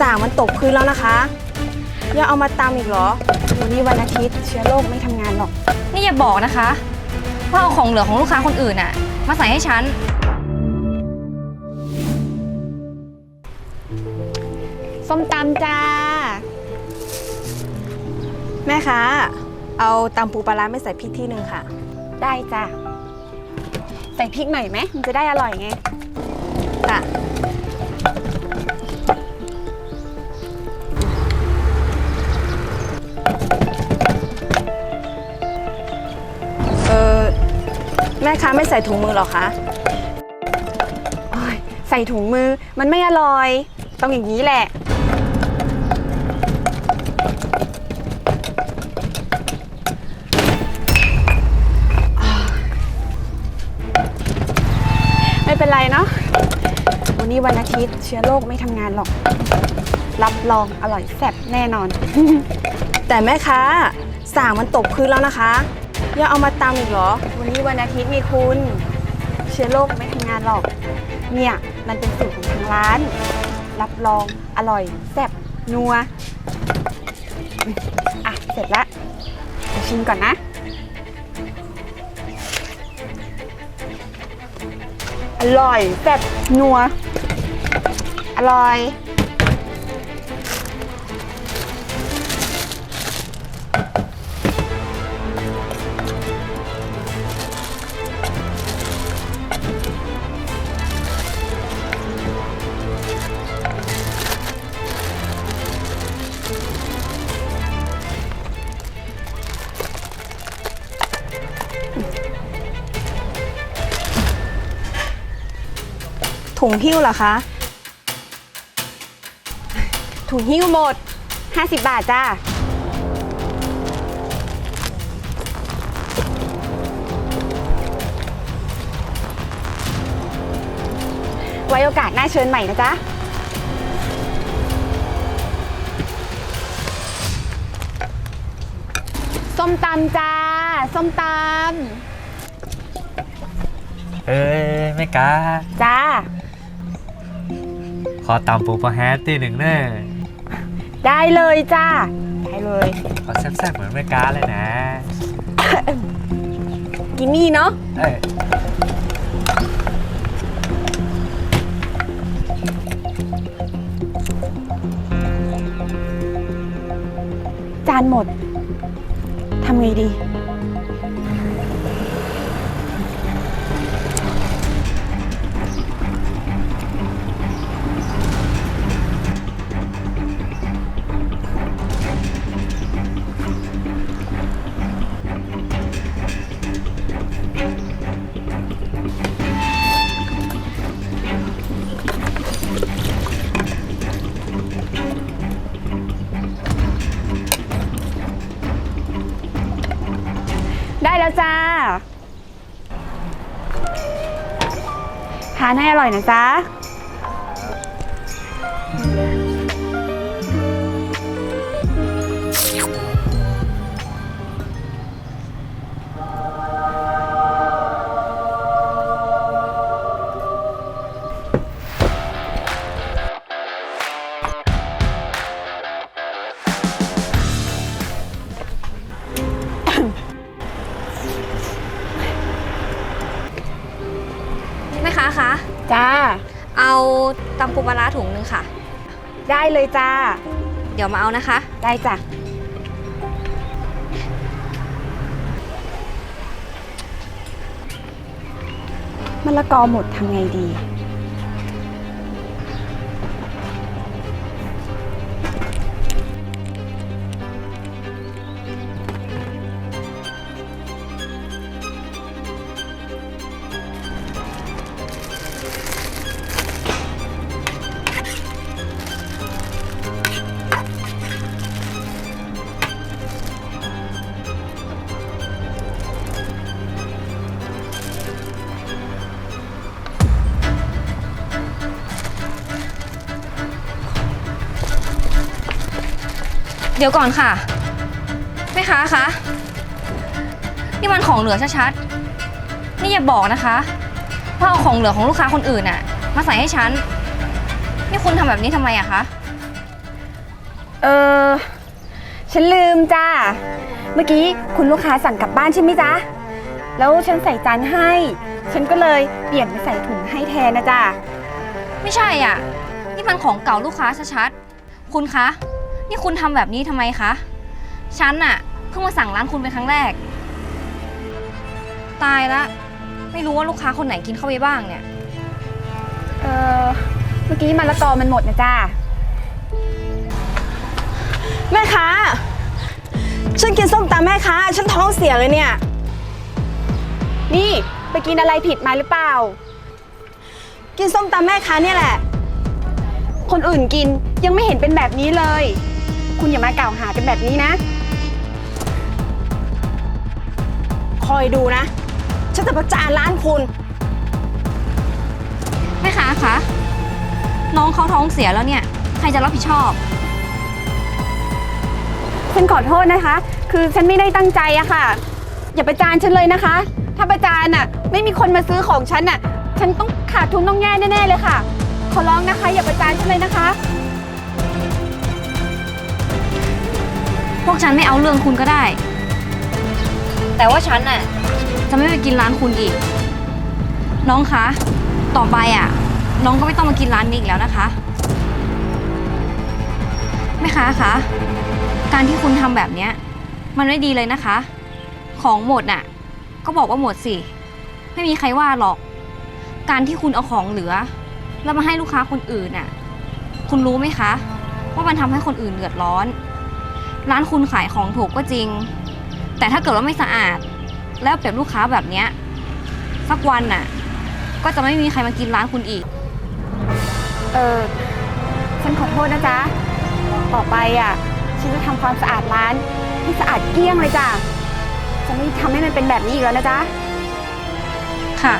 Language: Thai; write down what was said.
สางมันตกพื้นแล้วนะคะยังเอามาตำอีกเหรอวันนี้วันอาทิตย์เชื้อโรคไม่ทำงานหรอก นี่อย่าบอกนะคะ ว่าเอาของเหลือของลูกค้าคนอื่นน่ะ มาใส่ให้ฉัน ส้มตำจ้า แม่คะเอาตำปูปลาร้าไม่ใส่พริกที่หนึ่งค่ะ ได้จ้ะใส่พริกหน่อยไหมมันจะได้อร่อยไงจ้ะ ม่คะไม่ใส่ถุงมือหรอคะโอ๊ยใส่ถุงมือมันไม่อร่อย ต้องอย่างนี้แหละ ไม่เป็นไรเนาะวันนี้วันอาทิตย์เชื้อโรคไม่ทำงานหรอก รับรองอร่อยแซ่บแน่นอน แต่แม่ค้าสางมันตกพื้นแล้วนะคะ ยังเอามาตำอีกเหรอ วันนี้วันอาทิตย์มีคุณ เชื้อโรคไม่ทำงานหรอก เนี่ยมันเป็นสูตรของทางร้าน รับรองอร่อย แซ่บนัว อะ เสร็จละเดี๋ยวชิมก่อนนะ อร่อย แซ่บนัว อร่อย ถุงหิ้วเหรอคะ ถุงหิ้วหมด 50 บาทจ้า ไว้โอกาสหน้าเชิญใหม่นะจ๊ะ ส้มตำจ้า ส้มตเอ้ยแม่กาำจ้าข อตำปูปลาแฮตตีหนึ่งเน้อได้เลยจ้า ได้เลย ขอแซ่บๆเหมือนแม่กาเลยนะ กินนี่เนาะ เอ้ยจานหมด ทำไงดี จ้า ทานให้อร่อยนะจ๊ะ ค้าคะจ้า เอาตำปูปลาร้าถุงหนึงค่ะ ได้เลยจ้า เดี๋ยวมาเอานะคะ ได้จ้ะ มะละกอหมดทำไงดี เดี๋ยวก่อนค่ะแม่ค้าคะนี่มันของเหลือชัดๆนี่อย่าบอกนะคะว่าเอาของเหลือของลูกค้าคนอื่นน่ะ มาใส่ให้ฉันนี่คุณทำแบบนี้ทำไมอะคะเออฉันลืมจ้า เมื่อกี้คุณลูกค้าสั่งกลับบ้านใช่ไหมจ๊ะ แล้วฉันใส่จานให้ ฉันก็เลยเปลี่ยนไปใส่ถุงให้แทนนะจ๊ะไม่ใช่อะ นี่มันของเก่าลูกค้าชัดๆคุณคะ นี่คุณทำแบบนี้ทำไมคะ ฉันน่ะ เพิ่งมาสั่งร้านคุณเป็นครั้งแรก ตายละ ไม่รู้ว่าลูกค้าคนไหนกินเข้าไปบ้างเนี่ย เออเมื่อกี้มะละกอมันหมดนะจ้าแม่ค้า ฉันกินส้มตำแม่ค้า ฉันท้องเสียเลยเนี่ย นี่ไปกินอะไรผิดมาหรือเปล่า กินส้มตำแม่ค้าเนี่ยแหละ คนอื่นกินยังไม่เห็นเป็นแบบนี้เลย คุณอย่ามากล่าวหากันแบบนี้นะ คอยดูนะ ฉันจะประจานร้านคุณ แม่ค้าคะน้องเขาท้องเสียแล้วเนี่ย ใครจะรับผิดชอบ ฉันขอโทษนะคะ คือฉันไม่ได้ตั้งใจอะค่ะ อย่าประจานฉันเลยนะคะ ถ้าประจานอะไม่มีคนมาซื้อของฉันอะฉันต้องขาดทุนต้องแย่แน่ๆเลยค่ะ ขอร้องนะคะ อย่าประจานฉันเลยนะคะ วกฉันไม่เอาเรื่องคุณก็ได้ แต่ว่าฉันน่ะจะไม่ไปกินร้านคุณอีก น้องคะ ต่อไปอะ น้องก็ไม่ต้องมากินร้านนี้อีกแล้วนะคะ แม่ค้าคะ การที่คุณทำแบบเนี้ย มันไม่ดีเลยนะคะ ของหมดน่ะ ก็บอกว่าหมดสิ ไม่มีใครว่าหรอก การที่คุณเอาของเหลือ แล้วมาให้ลูกค้าคนอื่นน่ะ คุณรู้ไหมคะ ว่ามันทำให้คนอื่นเดือดร้อน ร้านคุณขายของถูกก็จริง แต่ถ้าเกิดว่าไม่สะอาด แล้วเปรียบลูกค้าแบบเนี้ยสักวันน่ะ ก็จะไม่มีใครมากินร้านคุณอีก เออฉันขอโทษนะจ๊ะ ต่อไปอะฉันจะทำความสะอาดร้านให้สะอาดเกลี้ยงเลยจ้ะ จะไม่ทำให้มันเป็นแบบนี้อีกแล้วนะจ๊ะ ค่ะ